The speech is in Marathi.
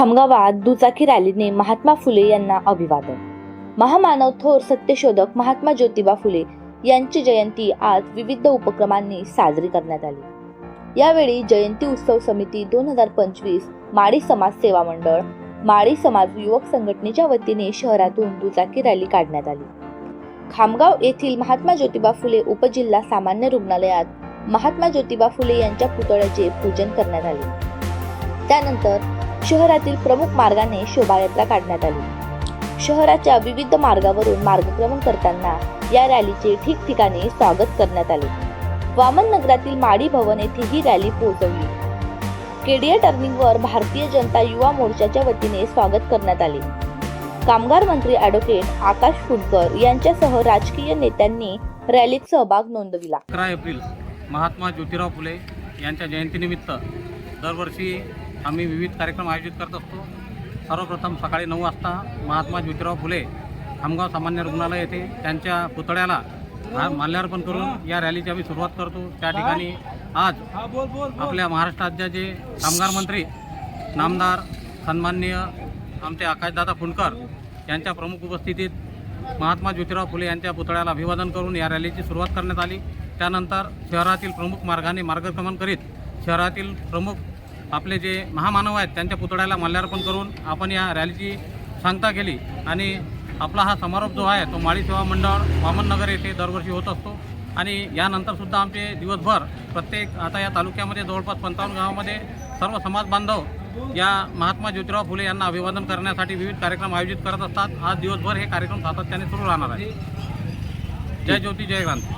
खामगावात दुचाकी रॅलीने महात्मा फुले यांना अभिवादन. महामानव थोर सत्यशोधक महात्मा ज्योतिबा फुले यांची जयंती आज विविध उपक्रमांनी साजरी करण्यात आली. यावेळी जयंती उत्सव समिती दोन हजार पंचवीस माळी समाज सेवा मंडळ माळी समाज युवक संघटनेच्या वतीने शहरातून दुचाकी रॅली काढण्यात आली. खामगाव येथील महात्मा ज्योतिबा फुले उपजिल्हा सामान्य रुग्णालयात महात्मा ज्योतिबा फुले यांच्या पुतळ्याचे पूजन करण्यात आले. त्यानंतर शहरातील प्रमुख मार्गाने शोभायात्रा काढण्यात आली. शहराच्या विविध मार्गावरून मार्गक्रमण करताना या रॅलीचे ठिकठिकाणी स्वागत करण्यात आले. वामन नगरातील माडी भवन येथे ही रॅली पोहोचवली. केडिया टर्निंगवर भारतीय जनता युवा मोर्चाच्या वतीने स्वागत करण्यात आले. कामगार मंत्री ॲडव्होकेट आकाश फुटकर यांच्यासह राजकीय नेत्यांनी रॅलीत सहभाग नोंदविला. अकरा एप्रिल महात्मा ज्योतिराव फुले यांच्या जयंतीनिमित्त दरवर्षी आम्ही विविध कार्यक्रम आयोजित करत असतो. सर्वप्रथम सकाळी नऊ वाजता महात्मा ज्योतिराव फुले खामगाव सामान्य रुग्णालय येथे त्यांच्या पुतळ्याला माल्यार्पण करून या रॅलीची आम्ही सुरुवात करतो. त्या ठिकाणी आज आपल्या महाराष्ट्र राज्याचे कामगार मंत्री नामदार सन्माननीय आमचे आकाशदादा फुंडकर यांच्या प्रमुख उपस्थितीत महात्मा ज्योतिराव फुले यांच्या पुतळ्याला अभिवादन करून या रॅलीची सुरुवात करण्यात आली. त्यानंतर शहरातील प्रमुख मार्गाने मार्गक्रमण करीत शहरातील प्रमुख आपले जे महामानव आहेत त्यांच्या पुतळ्याला माल्यार्पण करून आपण या रॅलीची सांगता केली. आणि आपला हा समारोप जो आहे तो माळी सेवा मंडळ वामननगर येथे दरवर्षी होत असतो. आणि यानंतरसुद्धा आमचे दिवसभर प्रत्येक आता या तालुक्यामध्ये जवळपास पंचावन्न गावामध्ये सर्व समाज बांधव या महात्मा ज्योतिराव फुले यांना अभिवादन करण्यासाठी विविध कार्यक्रम आयोजित करत असतात. आज दिवसभर हे कार्यक्रम सातत्याने सुरू राहणार आहे. जय ज्योती जय क्रांती.